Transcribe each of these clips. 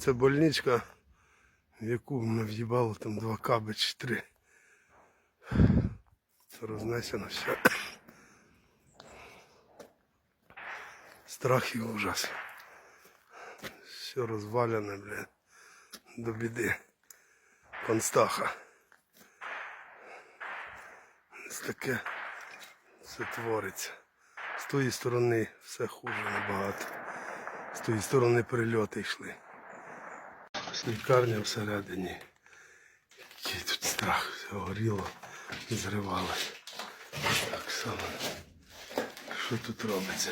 Це больничка, в яку мене в'їбало там два каби чи три. Це рознесено все. Страх і ужас. Все розвалене, блядь. До біди. Констаха. Ось таке все твориться. З тої сторони все хуже набагато. З тої сторони прильоти йшли. Лікарня всередині. Який тут страх, все горіло і зривалося. Так само. Що тут робиться?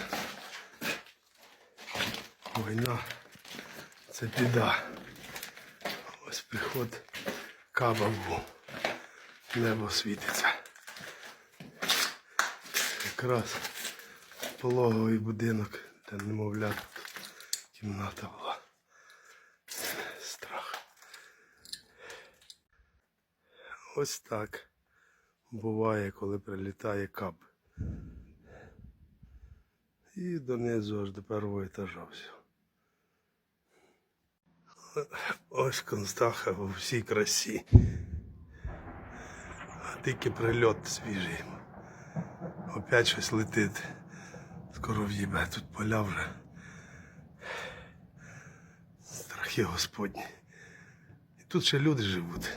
Війна це біда. Ось приход каба був. Небо світиться. Якраз пологовий будинок, де немовля тут кімната була. Страх. Ось так буває, коли прилітає кап. І донизу аж до першого етажа все. Ось Констаха у всій красі. А тільки прильот свіжий. Опять щось летить. Скоро в'їбе тут поля вже. Страхи Господні. І тут ще люди живуть.